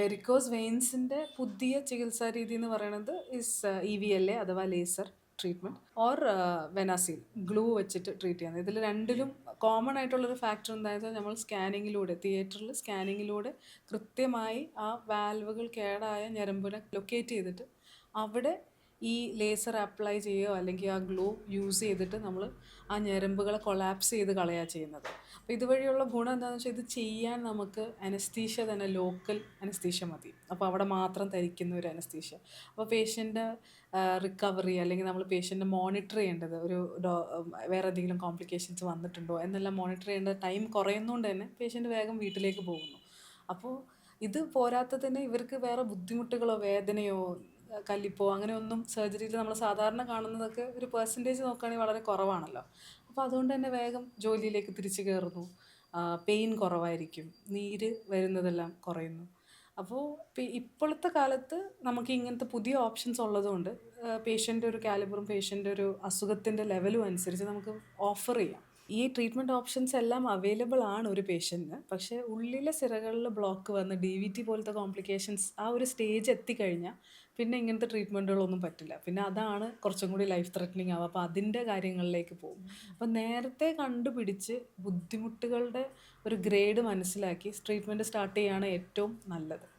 Varicose വെയിൻസിന്റെ പുതിയ ചികിത്സാ രീതി എന്ന് പറയുന്നത് is E V L A അഥവാ ലേസർ ട്രീറ്റ്മെന്റ് ഓർ വെനാസിൽ ഗ്ലൂ വെച്ചിട്ട് ട്രീറ്റ് ചെയ്യുന്നത് ഇതിൽ രണ്ടിലും കോമൺ ആയിട്ടുള്ളൊരു ഫാക്ടർ എന്താണെന്ന് വെച്ചാൽ നമ്മൾ സ്കാനിങ്ങിലൂടെ തിയേറ്ററിൽ സ്കാനിങ്ങിലൂടെ കൃത്യമായി ആ വാൽവുകൾ കേടായ ഞരമ്പിനെ ലൊക്കേറ്റ് ചെയ്തിട്ട് അവിടെ ഈ ലേസർ അപ്ലൈ ചെയ്യുകയോ അല്ലെങ്കിൽ ആ ഗ്ലൂ യൂസ് ചെയ്തിട്ട് നമ്മൾ ആ ഞരമ്പുകളെ കൊളാപ്സ് ചെയ്ത് കളയുക ചെയ്യുന്നത്. അപ്പോൾ ഇതുവഴിയുള്ള ഗുണം എന്താണെന്ന് വെച്ചാൽ ഇത് ചെയ്യാൻ നമുക്ക് അനസ്തീഷ്യ തന്നെ ലോക്കൽ അനസ്തീഷ്യ മതി. അപ്പോൾ അവിടെ മാത്രം ധരിക്കുന്ന ഒരു അനസ്തീഷ്യ അപ്പോൾ പേഷ്യന്റെ റിക്കവറി അല്ലെങ്കിൽ നമ്മൾ പേഷ്യന്റെ മോണിറ്റർ ചെയ്യേണ്ടത് ഒരു ഡോ വേറെ എന്തെങ്കിലും കോംപ്ലിക്കേഷൻസ് വന്നിട്ടുണ്ടോ എന്നെല്ലാം മോണിറ്റർ ചെയ്യേണ്ട ടൈം കുറയുന്നതുകൊണ്ട് തന്നെ പേഷ്യന്റ് വേഗം വീട്ടിലേക്ക് പോകുന്നു. അപ്പോൾ ഇത് പോരാത്തതിന് ഇവർക്ക് വേറെ ബുദ്ധിമുട്ടുകളോ വേദനയോ കല്ലിപ്പോ അങ്ങനെയൊന്നും സർജറിയിൽ നമ്മൾ സാധാരണ കാണുന്നതൊക്കെ ഒരു പെർസെന്റേജ് നോക്കുകയാണെങ്കിൽ വളരെ കുറവാണല്ലോ. അപ്പോൾ അതുകൊണ്ട് തന്നെ വേഗം ജോലിയിലേക്ക് തിരിച്ചു കയറുന്നു. പെയിൻ കുറവായിരിക്കും. നീര് വരുന്നതെല്ലാം കുറയുന്നു. അപ്പോൾ ഇപ്പോഴത്തെ കാലത്ത് നമുക്ക് ഇങ്ങനത്തെ പുതിയ ഓപ്ഷൻസ് ഉള്ളതുകൊണ്ട് പേഷ്യന്റെ ഒരു കാലിബറും പേഷ്യന്റെ ഒരു അസുഖത്തിന്റെ ലെവലും അനുസരിച്ച് നമുക്ക് ഓഫർ ചെയ്യാം. ഈ ട്രീറ്റ്മെന്റ് ഓപ്ഷൻസ് എല്ലാം അവൈലബിൾ ആണ് ഒരു പേഷ്യന്റിന്. പക്ഷേ ഉള്ളിലെ സിറകളിൽ ബ്ലോക്ക് വന്ന് ഡി വി ടി പോലത്തെ കോംപ്ലിക്കേഷൻസ് ആ ഒരു സ്റ്റേജ് എത്തിക്കഴിഞ്ഞാൽ പിന്നെ ഇങ്ങനത്തെ ട്രീറ്റ്മെന്റുകളൊന്നും പറ്റില്ല. പിന്നെ അതാണ് കുറച്ചും കൂടി ലൈഫ് ത്രെറ്റനിങ് ആവുക. അപ്പോൾ അതിന്റെ കാര്യങ്ങളിലേക്ക് പോകും. അപ്പോൾ നേരത്തെ കണ്ടുപിടിച്ച് ബുദ്ധിമുട്ടുകളുടെ ഒരു ഗ്രേഡ് മനസ്സിലാക്കി ട്രീറ്റ്മെന്റ് സ്റ്റാർട്ട് ചെയ്യുകയാണ് ഏറ്റവും നല്ലത്.